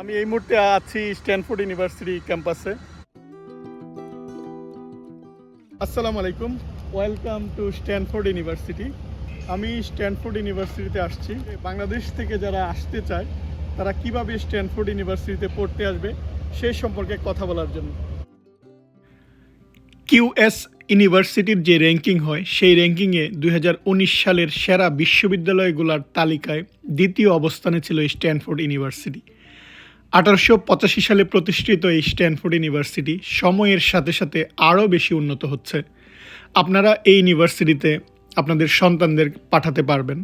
আমি এই মুহূর্তে আছি স্ট্যানফোর্ড ইউনিভার্সিটি ক্যাম্পাসে আসসালামু আলাইকুম। ওয়েলকাম টু স্ট্যানফোর্ড ইউনিভার্সিটি আমি স্ট্যানফোর্ড ইউনিভার্সিটিতে আসছি। বাংলাদেশ থেকে যারা আসতে চায়, তারা কীভাবে স্ট্যানফোর্ড ইউনিভার্সিটিতে পড়তে আসবে সেই সম্পর্কে কথা বলার জন্য। কিউএস ইউনিভার্সিটির যে র্যাঙ্কিং হয়, সেই র্যাঙ্কিংয়ে দুই হাজার উনিশ সালের সেরা বিশ্ববিদ্যালয়গুলোর তালিকায় দ্বিতীয় অবস্থানে ছিল স্ট্যানফোর্ড ইউনিভার্সিটি আঠারোশো পঁচাশি সালে প্রতিষ্ঠিত এই স্ট্যানফোর্ড ইউনিভার্সিটি সময়ের সাথে সাথে আরও বেশি উন্নত হচ্ছে। আপনারা এই ইউনিভার্সিটিতে আপনাদের সন্তানদের পাঠাতে পারবেন।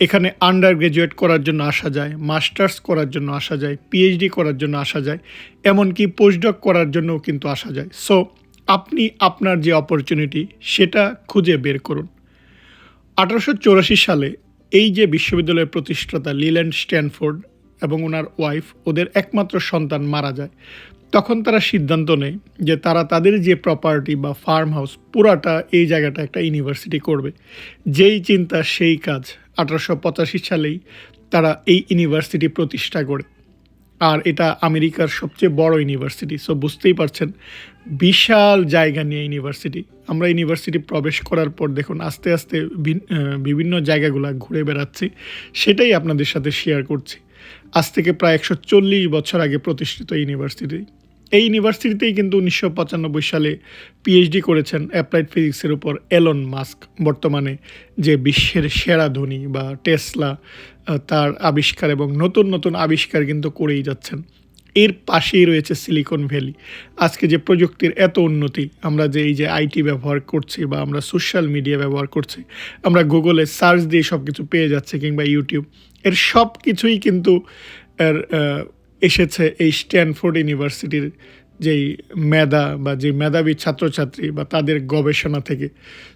এখানে আন্ডার গ্রাজুয়েট করার জন্য আসা যায়, মাস্টার্স করার জন্য আসা যায় পিএইচডি করার জন্য আসা যায়, এমনকি পোস্টডক করার জন্যও কিন্তু আসা যায়। সো আপনি আপনার যে অপরচুনিটি সেটা খুঁজে বের করুন। আঠারোশো সালে এই যে বিশ্ববিদ্যালয়ের প্রতিষ্ঠাতা লিল্যান্ড স্ট্যানফোর্ড এবং ওনার ওয়াইফ ওদের একমাত্র সন্তান মারা যায়। তখন তারা সিদ্ধান্ত নেয় যে তারা তাদের যে প্রপার্টি বা ফার্ম হাউস পুরাটা এই জায়গাটা একটা ইউনিভার্সিটি করবে। যেই চিন্তা সেই কাজ আঠারোশো পঁচাশি সালেই তারা এই ইউনিভার্সিটি প্রতিষ্ঠা করে। আর এটা আমেরিকার সবচেয়ে বড় ইউনিভার্সিটি সো বুঝতেই পারছেন বিশাল জায়গা নিয়ে ইউনিভার্সিটি। আমরা ইউনিভার্সিটি প্রবেশ করার পর দেখুন, আস্তে আস্তে বিভিন্ন জায়গাগুলো ঘুরে বেড়াচ্ছি। সেটাই আপনাদের সাথে শেয়ার করছি। আজ থেকে প্রায় একশো চল্লিশ বছর আগে প্রতিষ্ঠিত ইউনিভার্সিটি। এই ইউনিভার্সিটিতেই কিন্তু উনিশশো পঁচানব্বই সালে পিএইচডি করেছেন অ্যাপ্লাইড ফিজিক্সের উপর এলন মাস্ক। বর্তমানে যে বিশ্বের সেরা ধনী বা টেসলা তার আবিষ্কার এবং নতুন নতুন আবিষ্কার কিন্তু করেই যাচ্ছেন। এর পাশেই রয়েছে সিলিকন ভ্যালি আজকে যে প্রযুক্তির এত উন্নতি, আমরা যে এই যে আইটি ব্যবহার করছি বা আমরা সোশ্যাল মিডিয়া ব্যবহার করছি, আমরা গুগলে সার্চ দিয়ে সব কিছু পেয়ে যাচ্ছে কিংবা ইউটিউব এর সব কিছুই কিন্তু এর এসেছে এই স্ট্যানফোর্ড ইউনিভার্সিটির যেই মেধা বা যে মেধাবী ছাত্রছাত্রী বা তাদের গবেষণা থেকে।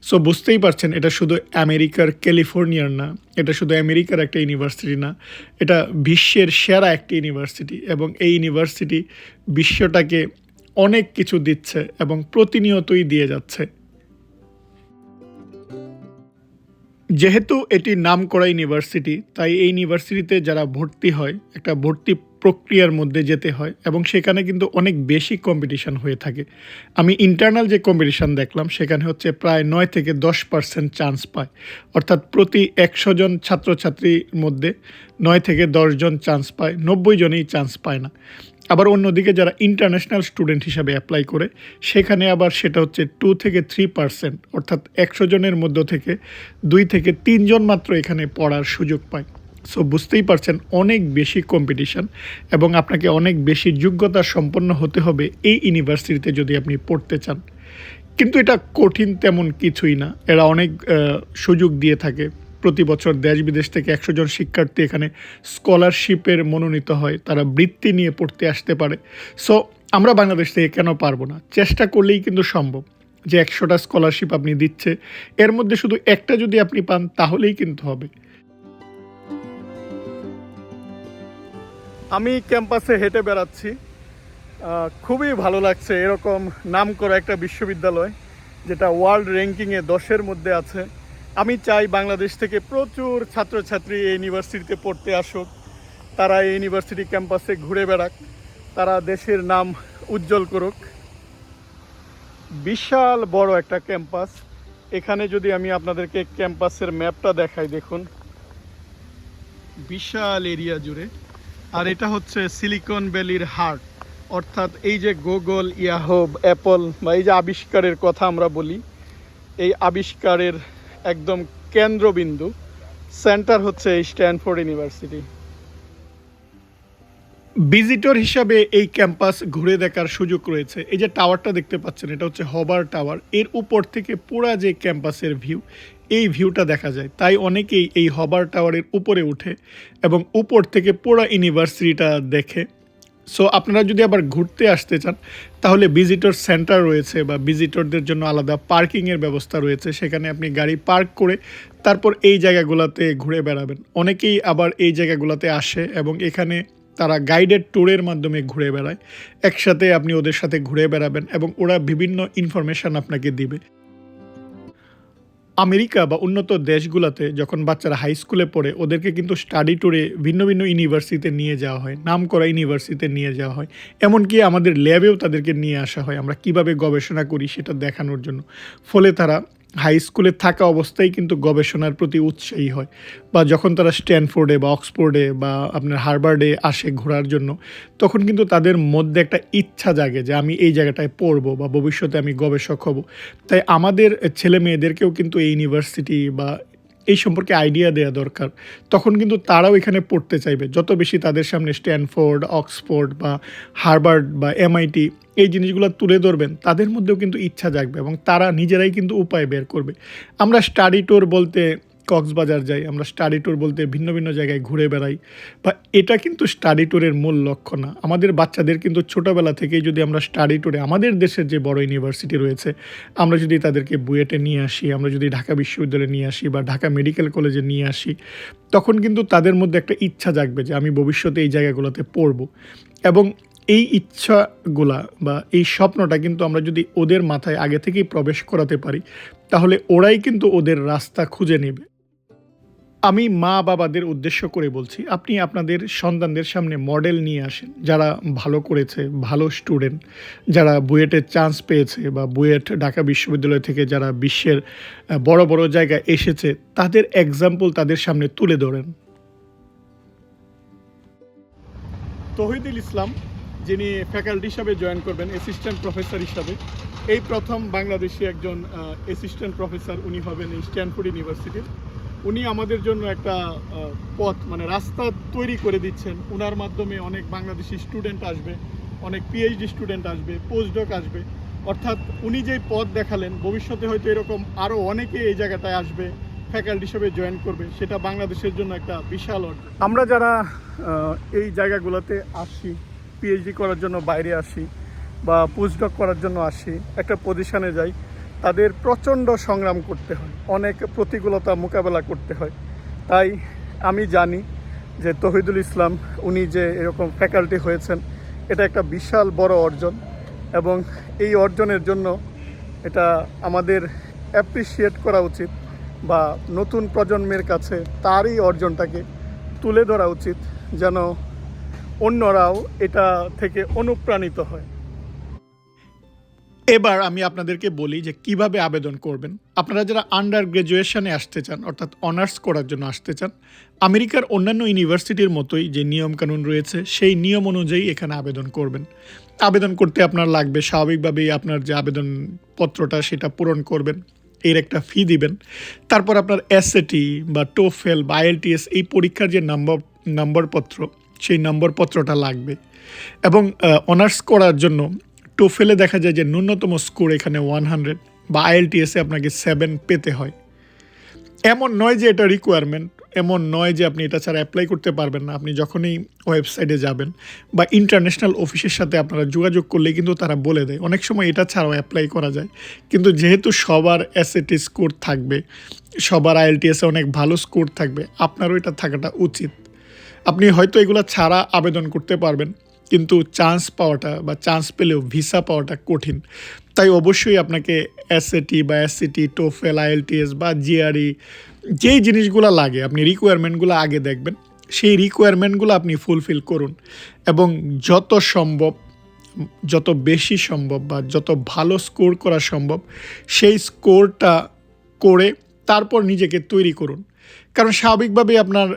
সো বুঝতেই পারছেন, এটা শুধু আমেরিকার ক্যালিফোর্নিয়ার না, এটা শুধু আমেরিকার একটা ইউনিভার্সিটি না, এটা বিশ্বের সেরা একটি ইউনিভার্সিটি এবং এই ইউনিভার্সিটি বিশ্বটাকে অনেক কিছু দিচ্ছে এবং প্রতিনিয়তই দিয়ে যাচ্ছে। যেহেতু এটি নামকরা ইউনিভার্সিটি, তাই এই ইউনিভার্সিটিতে যারা ভর্তি হয়, একটা ভর্তি প্রক্রিয়ার মধ্যে যেতে হয় এবং সেখানে কিন্তু অনেক বেশি কম্পিটিশন হয়ে থাকে। আমি ইন্টারনাল যে কম্পিটিশন দেখলাম, সেখানে হচ্ছে প্রায় নয় থেকে দশ পার্সেন্ট চান্স পায়। অর্থাৎ প্রতি একশো জন ছাত্রছাত্রীর মধ্যে নয় থেকে দশজন চান্স পায়, নব্বই জনেই চান্স পায় না। আবার অন্যদিকে যারা ইন্টারন্যাশনাল স্টুডেন্ট হিসাবে অ্যাপ্লাই করে, সেখানে আবার সেটা হচ্ছে টু থেকে থ্রি পার্সেন্ট অর্থাৎ একশো জনের মধ্য থেকে দুই থেকে তিনজন মাত্র এখানে পড়ার সুযোগ পায়। সো বুঝতেই পারছেন অনেক বেশি কম্পিটিশন এবং আপনাকে অনেক বেশি যোগ্যতা সম্পন্ন হতে হবে এই ইউনিভার্সিটিতে যদি আপনি পড়তে চান। কিন্তু এটা কঠিন তেমন কিছুই না। এরা অনেক সুযোগ দিয়ে থাকে। প্রতি বছর দেশ বিদেশ থেকে একশো জন শিক্ষার্থী এখানে স্কলারশিপের মনোনীত হয়। তারা বৃত্তি নিয়ে পড়তে আসতে পারে। সো আমরা বাংলাদেশ থেকে কেন পারব না? চেষ্টা করলেই কিন্তু সম্ভব যে একশোটা স্কলারশিপ আপনি দিচ্ছে। এর মধ্যে শুধু একটা যদি আপনি পান, তাহলেই কিন্তু হবে। আমি ক্যাম্পাসে হেঁটে বেড়াচ্ছি। খুবই ভালো লাগছে। এরকম নাম করা একটা বিশ্ববিদ্যালয়, যেটা ওয়ার্ল্ড র্যাঙ্কিংয়ে দশের মধ্যে আছে। আমি চাই বাংলাদেশ থেকে প্রচুর ছাত্রছাত্রী এই ইউনিভার্সিটিতে পড়তে আসুক। তারা এই ইউনিভার্সিটি ক্যাম্পাসে ঘুরে বেড়াক। তারা দেশের নাম উজ্জ্বল করুক। বিশাল বড় একটা ক্যাম্পাস এখানে যদি আমি আপনাদেরকে ক্যাম্পাসের ম্যাপটা দেখাই, দেখুন। বিশাল এরিয়া জুড়ে। আর এটা হচ্ছে সিলিকন ভ্যালির হার্ট অর্থাৎ এই যে গুগল ইয়াহো অ্যাপল বা এই যে আবিষ্কারের কথা আমরা বলি, এই আবিষ্কারের একদম কেন্দ্রবিন্দু, সেন্টার হচ্ছে এই স্ট্যানফোর্ড ইউনিভার্সিটি। ভিজিটর হিসাবে এই ক্যাম্পাস ঘুরে দেখার সুযোগ রয়েছে। এই যে টাওয়ারটা দেখতে পাচ্ছেন, এটা হচ্ছে হবার টাওয়ার। এর উপর থেকে পুরা যে ক্যাম্পাসের ভিউ, এই ভিউটা দেখা যায়। তাই অনেকেই এই হবার টাওয়ারের উপরে উঠে এবং উপর থেকে পুরা ইউনিভার্সিটিটা দেখে সো আপনারা যদি আবার ঘুরতে আসতে চান, তাহলে ভিজিটর সেন্টার রয়েছে বা ভিজিটরদের জন্য আলাদা পার্কিংয়ের ব্যবস্থা রয়েছে। সেখানে আপনি গাড়ি পার্ক করে তারপর এই জায়গাগুলোতে ঘুরে বেড়াবেন। অনেকেই আবার এই জায়গাগুলোতে আসে এবং এখানে তারা গাইডেড ট্যুরের মাধ্যমে ঘুরে বেড়ায়। একসাথে আপনি ওদের সাথে ঘুরে বেড়াবেন এবং ওরা বিভিন্ন ইনফরমেশান আপনাকে দিবে। আমেরিকা বা উন্নত দেশগুলোতে যখন বাচ্চারা হাই স্কুলে পড়ে, ওদেরকে কিন্তু স্টাডি ট্যুরে ভিন্ন ভিন্ন ইউনিভার্সিটিতে নিয়ে যাওয়া হয় নাম করা ইউনিভার্সিটিতে নিয়ে যাওয়া হয়। এমনকি আমাদের ল্যাবেও তাদেরকে নিয়ে আসা হয়, আমরা কীভাবে গবেষণা করি সেটা দেখানোর জন্য। ফলে তারা হাই স্কুলে থাকা অবস্থায় কিন্তু গবেষণার প্রতি উৎসাহী হয়। বা যখন তারা স্ট্যানফোর্ডে বা অক্সফোর্ডে বা আপনার হারবার্ডে আসে ঘোরার জন্য, তখন কিন্তু তাদের মধ্যে একটা ইচ্ছা জাগে যে আমি এই জায়গাটায় পড়ব বা ভবিষ্যতে আমি গবেষক হব। তাই আমাদের ছেলে মেয়েদেরকেও কিন্তু এই ইউনিভার্সিটি বা এই সম্পর্কে আইডিয়া দেওয়া দরকার। তখন কিন্তু তারাও এখানে পড়তে চাইবে। যত বেশি তাদের সামনে স্ট্যানফোর্ড অক্সফোর্ড বা হার্ভার্ড বা এমআইটি এই জিনিসগুলো তুলে ধরবেন, তাদের মধ্যেও কিন্তু ইচ্ছা জাগবে এবং তারা নিজেরাই কিন্তু উপায় বের করবে। আমরা স্টাডি ট্যুর বলতে কক্সবাজার যাই, আমরা স্টাডি ট্যুর বলতে ভিন্ন ভিন্ন জায়গায় ঘুরে বেড়াই। বা এটা কিন্তু স্টাডি ট্যুরের মূল লক্ষ্য না। আমাদের বাচ্চাদের কিন্তু ছোটোবেলা থেকেই যদি আমরা স্টাডি ট্যুরে আমাদের দেশের যে বড় ইউনিভার্সিটি রয়েছে, আমরা যদি তাদেরকে বুয়েটে নিয়ে আসি, আমরা যদি ঢাকা বিশ্ববিদ্যালয়ে নিয়ে আসি বা ঢাকা মেডিকেল কলেজে নিয়ে আসি, তখন কিন্তু তাদের মধ্যে একটা ইচ্ছা জাগবে যে আমি ভবিষ্যতে এই জায়গাগুলোতে পড়ব। এবং এই ইচ্ছাগুলা বা এই স্বপ্নটা কিন্তু আমরা যদি ওদের মাথায় আগে থেকেই প্রবেশ করাতে পারি, তাহলে ওরাই কিন্তু ওদের রাস্তা খুঁজে নেবে। আমি মা বাবাদের উদ্দেশ্য করে বলছি, আপনি আপনাদের সন্তানদের সামনে মডেল নিয়ে আসেন, যারা ভালো করেছে, ভালো স্টুডেন্ট যারা বুয়েটের চান্স পেয়েছে বা বুয়েট ঢাকা বিশ্ববিদ্যালয় থেকে যারা বিশ্বের বড় বড় জায়গায় এসেছে, তাদের এক্সাম্পল তাদের সামনে তুলে ধরেন। তহিদুল ইসলাম, যিনি ফ্যাকাল্টি হিসাবে জয়েন করবেন অ্যাসিস্ট্যান্ট প্রফেসর হিসাবে, এই প্রথম বাংলাদেশি একজন অ্যাসিস্ট্যান্ট প্রফেসর উনি হবেন স্ট্যানফোর্ড ইউনিভার্সিটির উনি আমাদের জন্য একটা পথ মানে রাস্তা তৈরি করে দিচ্ছেন। ওনার মাধ্যমে অনেক বাংলাদেশি স্টুডেন্ট আসবে, অনেক পিএইচডি স্টুডেন্ট আসবে পোস্টডক আসবে। অর্থাৎ উনি যেই পথ দেখালেন, ভবিষ্যতে হয়তো এরকম আরও অনেকে এই জায়গাটায় আসবে ফ্যাকাল্টি হিসেবে জয়েন করবে, সেটা বাংলাদেশের জন্য একটা বিশাল অর্জন। আমরা যারা এই জায়গাগুলোতে আসি পিএইচডি করার জন্য বাইরে আসি বা পোস্টডক করার জন্য আসি, একটা পজিশনে যাই তাদের প্রচণ্ড সংগ্রাম করতে হয়, অনেক প্রতিকূলতা মোকাবেলা করতে হয়। তাই আমি জানি যে তহিদুল ইসলাম উনি যে এরকম ফ্যাকাল্টি হয়েছেন, এটা একটা বিশাল বড় অর্জন এবং এই অর্জনের জন্য এটা আমাদের অ্যাপ্রিসিয়েট করা উচিত বা নতুন প্রজন্মের কাছে তারই অর্জনটাকে তুলে ধরা উচিত যেন অন্যরাও এটা থেকে অনুপ্রাণিত হয়। এবার আমি আপনাদেরকে বলি যে কীভাবে আবেদন করবেন। আপনারা যারা আন্ডার গ্র্যাজুয়েশনে আসতে চান, অর্থাৎ অনার্স করার জন্য আসতে চান, আমেরিকার অন্যান্য ইউনিভার্সিটির মতোই যে নিয়মকানুন রয়েছে, সেই নিয়ম অনুযায়ী এখানে আবেদন করবেন। আবেদন করতে আপনার লাগবে, স্বাভাবিকভাবেই আপনার যে আবেদনপত্রটা সেটা পূরণ করবেন, এর একটা ফি দিবেন। তারপর আপনার এসএটি বা টোফেল বা আইএলটিএস এই পরীক্ষার যে নম্বর নম্বরপত্র সেই নম্বরপত্রটা লাগবে। এবং অনার্স করার জন্য টোফেলে দেখা যায় যে ন্যূনতম স্কোর এখানে ওয়ান হান্ড্রেড বা আইএলটিএসে আপনাকে সেভেন পেতে হয়। এমন নয় যে এটা রিকোয়ারমেন্ট এমন নয় যে আপনি এটা ছাড়া অ্যাপ্লাই করতে পারবেন না। আপনি যখনই ওয়েবসাইটে যাবেন বা ইন্টারন্যাশনাল অফিসের সাথে আপনারা যোগাযোগ করলে কিন্তু তারা বলে দেয়। অনেক সময় এটা ছাড়াও অ্যাপ্লাই করা যায়। কিন্তু যেহেতু সবার এসএটি স্কোর থাকবে, সবার আইএলটিএসে অনেক ভালো স্কোর থাকবে, আপনারও এটা থাকাটা উচিত। আপনি হয়তো এগুলো ছাড়া আবেদন করতে পারবেন। কিন্তু চান্স পাওয়াটা বা চান্স পেলেও ভিসা পাওয়াটা কঠিন। তাই অবশ্যই আপনাকে এসএটি বা এসসিটি টোফেল আইএলটিএস বা জিআরই যেই জিনিসগুলো লাগে, আপনি রিকোয়ারমেন্টগুলো আগে দেখবেন, সেই রিকোয়ারমেন্টগুলো আপনি ফুলফিল করুন এবং যত সম্ভব, যত বেশি সম্ভব বা যত ভালো স্কোর করা সম্ভব, সেই স্কোরটা করে তারপর নিজেকে তৈরি করুন। কারণ স্বাভাবিকভাবেই আপনার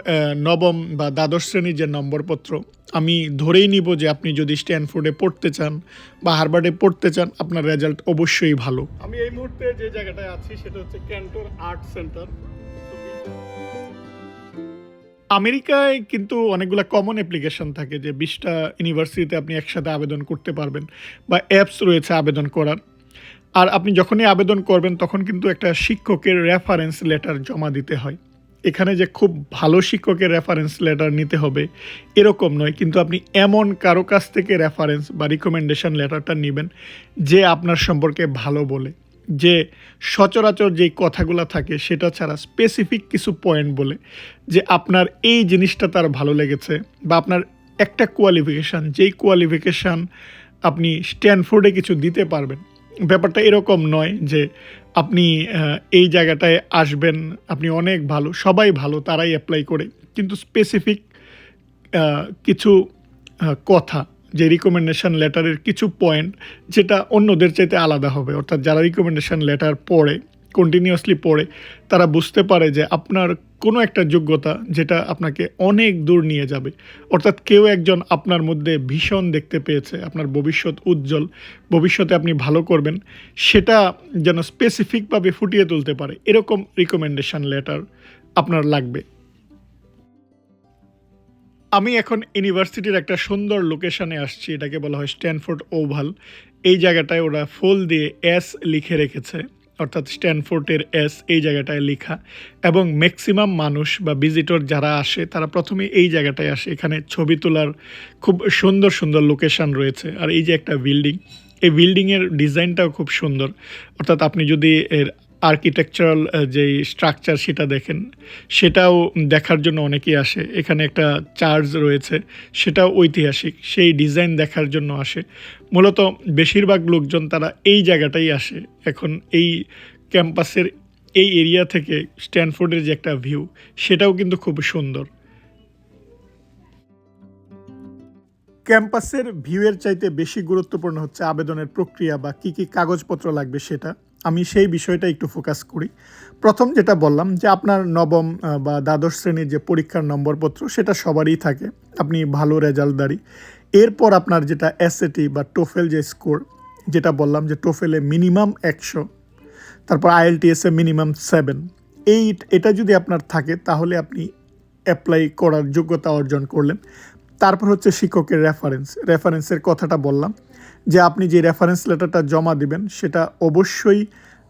নবম বা দ্বাদশ শ্রেণির যে নম্বরপত্র আমি ধরেই নিব যে আপনি যদি স্ট্যানফোর্ডে পড়তে চান বা হার্ভার্ডে পড়তে চান আপনার রেজাল্ট অবশ্যই ভালো। আমি এই মুহূর্তে যে জায়গাটায় আছি সেটা হচ্ছে ক্যান্টোর আর্ট সেন্টার। আমেরিকায় কিন্তু অনেকগুলো কমন অ্যাপ্লিকেশন থাকে যে বিশটা ইউনিভার্সিটিতে আপনি একসাথে আবেদন করতে পারবেন বা অ্যাপস রয়েছে আবেদন করার। আর আপনি যখনই আবেদন করবেন তখন কিন্তু একটা শিক্ষকের রেফারেন্স লেটার জমা দিতে হয়। এখানে যে খুব ভালো শিক্ষকের রেফারেন্স লেটার নিতে হবে, এরকম নয়। কিন্তু আপনি এমন কারও কাছ থেকে রেফারেন্স বা রিকমেন্ডেশন লেটারটা নেবেন যে আপনার সম্পর্কে ভালো বলে, যে সচরাচর যেই কথাগুলো থাকে সেটা ছাড়া স্পেসিফিক কিছু পয়েন্ট বলে যে আপনার এই জিনিসটা তার ভালো লেগেছে বা আপনার একটা কোয়ালিফিকেশান যেই কোয়ালিফিকেশান আপনি স্ট্যানফোর্ডে কিছু দিতে পারবেন। ব্যাপারটা এরকম নয় যে আপনি এই জায়গাটায় আসবেন, আপনি অনেক ভালো, সবাই ভালো, তারাই অ্যাপ্লাই করে। কিন্তু স্পেসিফিক কিছু কথা, যে রিকমেন্ডেশন লেটারের কিছু পয়েন্ট যেটা অন্যদের চাইতে আলাদা হবে। অর্থাৎ যারা রিকমেন্ডেশন লেটার পড়ে কন্টিনিউয়াসলি পড়ে, তারা বুঝতে পারে যে আপনার কোনো একটা যোগ্যতা যেটা আপনাকে অনেক দূর নিয়ে যাবে। অর্থাৎ কেউ একজন আপনার মধ্যে ভীষণ দেখতে পেয়েছে, আপনার ভবিষ্যৎ উজ্জ্বল, ভবিষ্যতে আপনি ভালো করবেন, সেটা যেন স্পেসিফিকভাবে ফুটিয়ে তুলতে পারে। এরকম রিকমেন্ডেশন লেটার আপনার লাগবে। আমি এখন ইউনিভার্সিটির একটা সুন্দর লোকেশনে আসছি, এটাকে বলা হয় স্ট্যানফোর্ড ওভাল। এই জায়গাটায় ওরা ফুল দিয়ে এস লিখে রেখেছে। অর্থাৎ স্ট্যানফোর্টের এস এই জায়গাটায় লেখা। এবং ম্যাক্সিমাম মানুষ বা ভিজিটর যারা আসে, তারা প্রথমে এই জায়গাটায় আসে। এখানে ছবি তোলার খুব সুন্দর সুন্দর লোকেশান রয়েছে। আর এই যে একটা বিল্ডিং, এই বিল্ডিংয়ের ডিজাইনটাও খুব সুন্দর। অর্থাৎ আপনি যদি এর আর্কিটেকচারাল যেই স্ট্রাকচার সেটা দেখেন, সেটাও দেখার জন্য অনেকেই আসে। এখানে একটা চার্জ রয়েছে, সেটাও ঐতিহাসিক, সেই ডিজাইন দেখার জন্য আসে। মূলত বেশিরভাগ লোকজন তারা এই জায়গাটাই আসে। এখন এই ক্যাম্পাসের এই এরিয়া থেকে স্ট্যানফোর্ডের যে একটা ভিউ সেটাও কিন্তু খুব সুন্দর। ক্যাম্পাসের ভিউয়ের চাইতে বেশি গুরুত্বপূর্ণ হচ্ছে আবেদনের প্রক্রিয়া বা কী কী কাগজপত্র লাগবে সেটা। আমি সেই বিষয়টা একটু ফোকাস করি। প্রথম যেটা বললাম যে আপনার নবম বা দ্বাদশ শ্রেণির যে পরীক্ষার নম্বরপত্র সেটা সবারই থাকে। আপনি ভালো রেজাল্টদারি এরপর আপনার যেটা এসএটি বা টোফেল যে স্কোর যেটা বললাম যে টোফেলে মিনিমাম একশো, তারপর আইএলটিএসে মিনিমাম সেভেন এই এটা যদি আপনার থাকে তাহলে আপনি অ্যাপ্লাই করার যোগ্যতা অর্জন করলেন। তারপর হচ্ছে শিক্ষকের রেফারেন্স রেফারেন্সের কথাটা বললাম। যে আপনি যে রেফারেন্স লেটারটা জমা দিবেন, সেটা অবশ্যই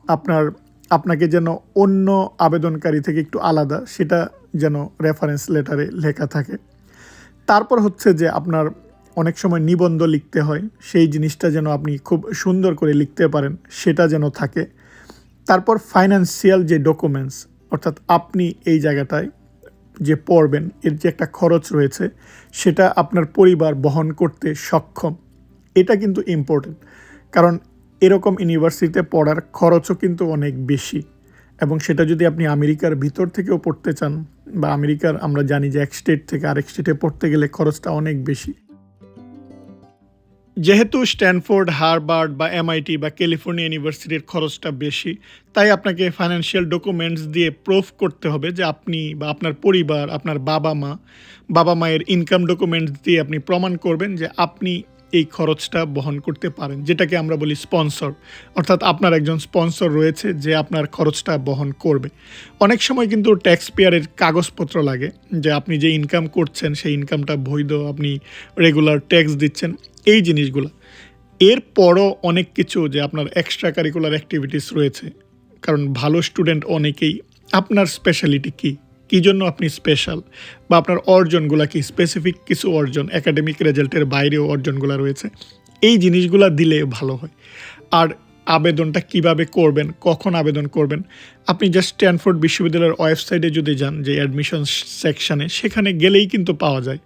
আপনার, আপনাকে যেন অন্য আবেদনকারী থেকে একটু আলাদা, সেটা যেন রেফারেন্স লেটারে লেখা থাকে। তারপর হচ্ছে যে আপনার অনেক সময় নিবন্ধ লিখতে হয়, সেই জিনিসটা যেন আপনি খুব সুন্দর করে লিখতে পারেন, সেটা যেন থাকে। তারপর ফাইন্যান্সিয়াল যে ডকুমেন্টস অর্থাৎ আপনি এই জায়গাটায় যে পড়বেন, এর যে একটা খরচ রয়েছে, সেটা আপনার পরিবার বহন করতে সক্ষম। এটা কিন্তু ইম্পর্টেন্ট কারণ এরকম ইউনিভার্সিটিতে পড়ার খরচও কিন্তু অনেক বেশি। এবং সেটা যদি আপনি আমেরিকার ভিতর থেকেও পড়তে চান, বা আমেরিকার আমরা জানি যে এক স্টেট থেকে আরেক স্টেটে পড়তে গেলে খরচটা অনেক বেশি। যেহেতু স্ট্যানফোর্ড হারবার্ড বা এমআইটি বা ক্যালিফোর্নিয়া ইউনিভার্সিটির খরচটা বেশি, তাই আপনাকে ফাইন্যান্সিয়াল ডকুমেন্টস দিয়ে প্রুফ করতে হবে যে আপনি বা আপনার পরিবার, আপনার বাবা মা, বাবা মায়ের ইনকাম ডকুমেন্টস দিয়ে আপনি প্রমাণ করবেন যে আপনি এই খরচটা বহন করতে পারেন, যেটাকে আমরা বলি স্পন্সর। অর্থাৎ আপনার একজন স্পন্সর রয়েছে যে আপনার খরচটা বহন করবে। অনেক সময় কিন্তু ট্যাক্স পেয়ারের কাগজপত্র লাগে যে আপনি যে ইনকাম করছেন, সেই ইনকামটা বৈধ, আপনি রেগুলার ট্যাক্স দিচ্ছেন, এই জিনিসগুলো। এরপরও অনেক কিছু যে আপনার এক্সট্রা কারিকুলার অ্যাক্টিভিটিস রয়েছে। কারণ ভালো স্টুডেন্ট অনেকেই, আপনার স্পেশালিটি কী? কী জন্য আপনি স্পেশাল বা আপনার অর্জনগুলো কি? স্পেসিফিক কিছু অর্জন একাডেমিক রেজাল্টের বাইরেও অর্জনগুলো রয়েছে। এই জিনিসগুলো দিলে ভালো হয়। আর আবেদনটা কীভাবে করবেন, কখন আবেদন করবেন? আপনি জাস্ট স্ট্যানফোর্ড বিশ্ববিদ্যালয়ের ওয়েবসাইটে যদি যান, যে অ্যাডমিশন সেকশানে সেখানে গেলেই কিন্তু পাওয়া যায়।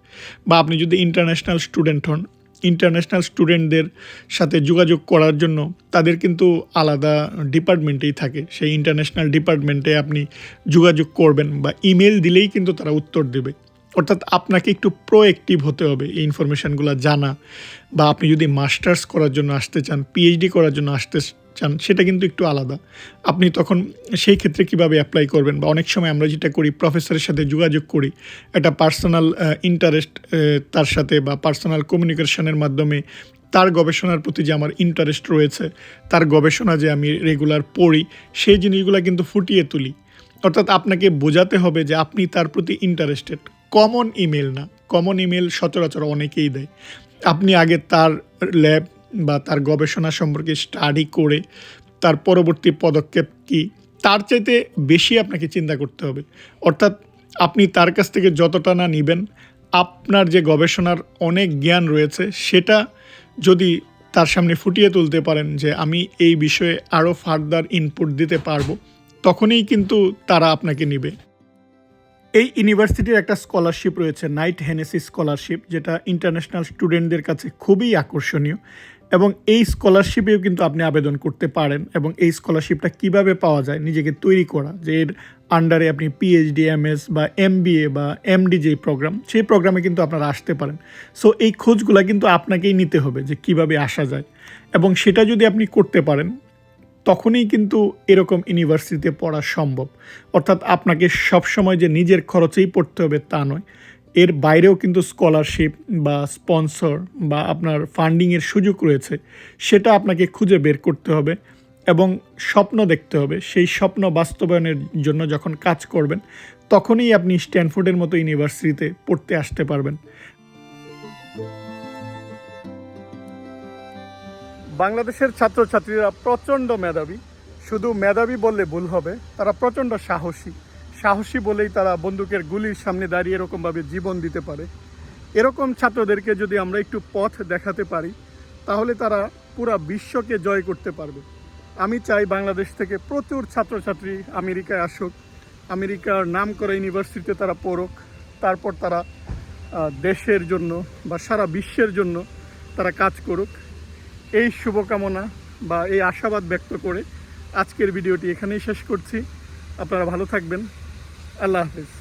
বা আপনি যদি ইন্টারন্যাশনাল স্টুডেন্ট হন ইন্টারন্যাশনাল স্টুডেন্টদের সাথে যোগাযোগ করার জন্য তাদের কিন্তু আলাদা ডিপার্টমেন্টেই থাকে। সেই ইন্টারন্যাশনাল ডিপার্টমেন্টে আপনি যোগাযোগ করবেন বা ইমেল দিলেই কিন্তু তারা উত্তর দেবে। অর্থাৎ আপনাকে একটু প্রোয়েক্টিভ হতে হবে এই ইনফরমেশানগুলো জানা। বা আপনি যদি মাস্টার্স করার জন্য আসতে চান পিএইচডি করার জন্য আসতে চান, সেটা কিন্তু একটু আলাদা। আপনি তখন সেই ক্ষেত্রে কীভাবে অ্যাপ্লাই করবেন? বা অনেক সময় আমরা যেটা করি প্রফেসরের সাথে যোগাযোগ করি, একটা পার্সোনাল ইন্টারেস্ট তার সাথে বা পার্সোনাল কমিউনিকেশনের মাধ্যমে তার গবেষণার প্রতি যে আমার ইন্টারেস্ট রয়েছে, তার গবেষণা যে আমি রেগুলার পড়ি, সেই জিনিসগুলো কিন্তু ফুটিয়ে তুলি। অর্থাৎ আপনাকে বোঝাতে হবে যে আপনি তার প্রতি ইন্টারেস্টেড কমন ইমেল না। কমন ইমেল সচরাচর অনেকেই দেয়। আপনি আগে তার ল্যাব বা তার গবেষণা সম্পর্কে স্টাডি করে তার পরবর্তী পদক্ষেপ কী, তার চাইতে বেশি আপনাকে চিন্তা করতে হবে। অর্থাৎ আপনি তার কাছ থেকে যতটা না নেবেন, আপনার যে গবেষণার অনেক জ্ঞান রয়েছে, সেটা যদি তার সামনে ফুটিয়ে তুলতে পারেন যে আমি এই বিষয়ে আরও ফার্দার ইনপুট দিতে পারব, তখনই কিন্তু তারা আপনাকে নেবে। এই ইউনিভার্সিটির একটা স্কলারশিপ রয়েছে, নাইট হেনেসি স্কলারশিপ, যেটা ইন্টারন্যাশনাল স্টুডেন্টদের কাছে খুবই আকর্ষণীয়। এবং এই স্কলারশিপেও কিন্তু আপনি আবেদন করতে পারেন এবং এই স্কলারশিপটা কীভাবে পাওয়া যায়, নিজেকে তৈরি করা, যে এর আন্ডারে আপনি পিএইচডি এমএস বা এমবিএ বা এমডি যে প্রোগ্রাম সেই প্রোগ্রামে কিন্তু আপনারা আসতে পারেন। সো এই খোঁজগুলো কিন্তু আপনাকেই নিতে হবে যে কীভাবে আসা যায়। এবং সেটা যদি আপনি করতে পারেন তখনই কিন্তু এরকম ইউনিভার্সিটিতে পড়া সম্ভব। অর্থাৎ আপনাকে সবসময় যে নিজের খরচেই পড়তে হবে তা নয়। এর বাইরেও কিন্তু স্কলারশিপ বা স্পন্সর বা আপনার ফান্ডিংয়ের সুযোগ রয়েছে, সেটা আপনাকে খুঁজে বের করতে হবে এবং স্বপ্ন দেখতে হবে। সেই স্বপ্ন বাস্তবায়নের জন্য যখন কাজ করবেন, তখনই আপনি স্ট্যানফোর্ডের মতো ইউনিভার্সিটিতে পড়তে আসতে পারবেন। বাংলাদেশের ছাত্রছাত্রীরা প্রচণ্ড মেধাবী। শুধু মেধাবী বললে ভুল হবে, তারা প্রচণ্ড সাহসী। সাহসী বলেই তারা বন্দুকের গুলির সামনে দাঁড়িয়ে এরকমভাবে জীবন দিতে পারে। এরকম ছাত্রদেরকে যদি আমরা একটু পথ দেখাতে পারি, তাহলে তারা পুরা বিশ্বকে জয় করতে পারবে। আমি চাই বাংলাদেশ থেকে প্রচুর ছাত্রছাত্রী আমেরিকায় আসুক, আমেরিকার নাম করা ইউনিভার্সিটিতে তারা পড়ুক, তারপর তারা দেশের জন্য বা সারা বিশ্বের জন্য তারা কাজ করুক। এই শুভকামনা বা এই আশাবাদ ব্যক্ত করে আজকের ভিডিওটি এখানেই শেষ করছি। আপনারা ভালো থাকবেন। আল্লাহ হাফিজ।